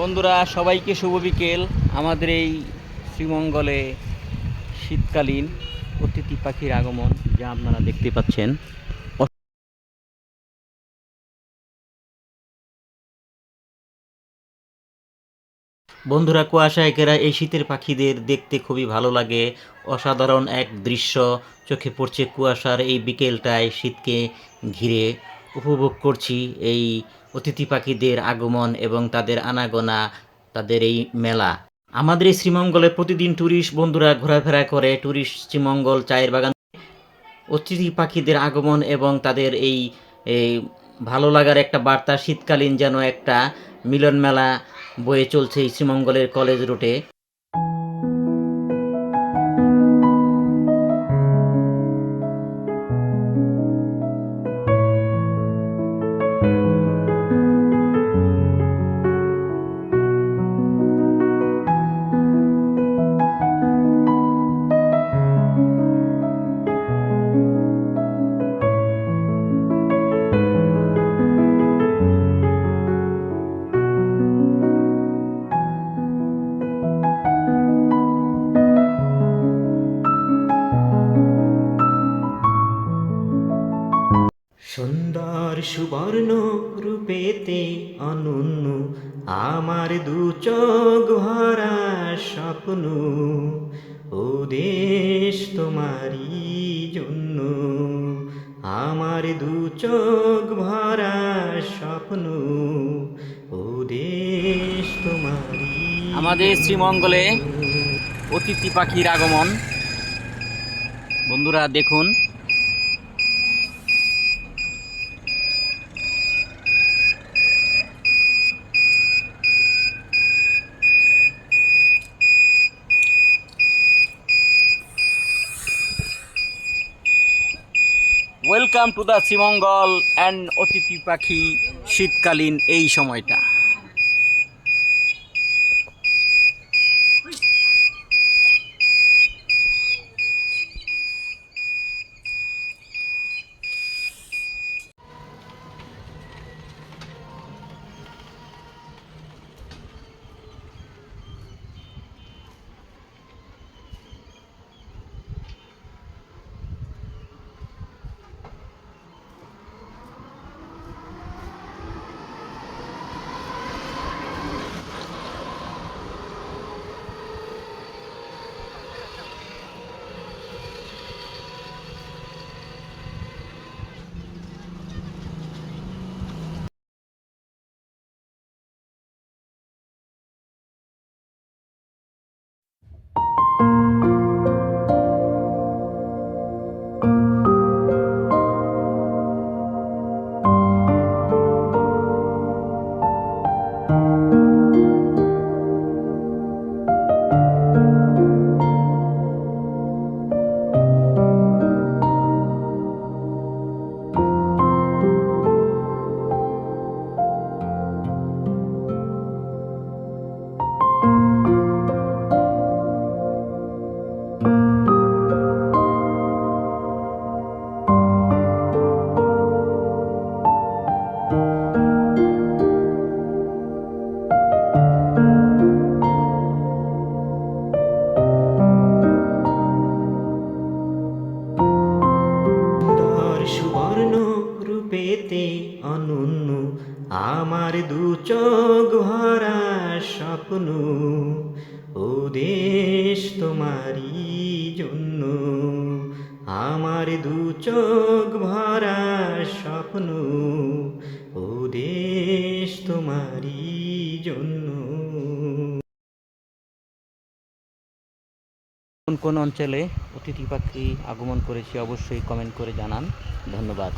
বন্ধুরা, সবাইকে শুভ বিকেল। আমাদের এই শ্রীমঙ্গলে শীতকালীন অতিথি পাখির আগমন, যা আপনারা দেখতে পাচ্ছেন। বন্ধুরা কুয়াশা একেরা এই শীতের পাখিদের দেখতে খুবই ভালো লাগে। অসাধারণ এক দৃশ্য চোখে পড়ছে কুয়াশার এই বিকেলটায় শীতকে ঘিরে। উপভোগ করছি এই অতিথি পাখিদের আগমন এবং তাদের আনাগোনা, তাদের এই মেলা। আমাদের এই শ্রীমঙ্গলে প্রতিদিন ট্যুরিস্ট বন্ধুরা ঘোরাফেরা করে। ট্যুরিস্ট শ্রীমঙ্গল, চায়ের বাগান। অতিথি পাখিদের আগমন এবং তাদের এই ভালো লাগার একটা বার্তা, শীতকালীন যেন একটা মিলন মেলা বয়ে চলছে এই শ্রীমঙ্গলের কলেজ রুটে। সুন্দর সুবর্ণ রূপেতে অনন্য আমার দু চোখ ভরা স্বপ্ন। ও দেশ তোমারই জন্য আমার দু চোখ ভরা স্বপ্ন। ও দেশ তোমারই আমাদের শ্রীমঙ্গলে অতিথি পাখির আগমন। বন্ধুরা দেখুন welcome to the Sreemangal and অতিথি পাখি শীতকালীন এই সময়টা। অনন্য, আমার দু চোখ ভরা স্বপ্ন, ও দেশ তোমারই জন্য, আমার দু চোখ ভরা স্বপ্ন, ও দেশ তোমারই জন্য। কোন কোন অঞ্চলে অতিথি পাখি আগমন করেছে অবশ্যই কমেন্ট করে জানান। ধন্যবাদ।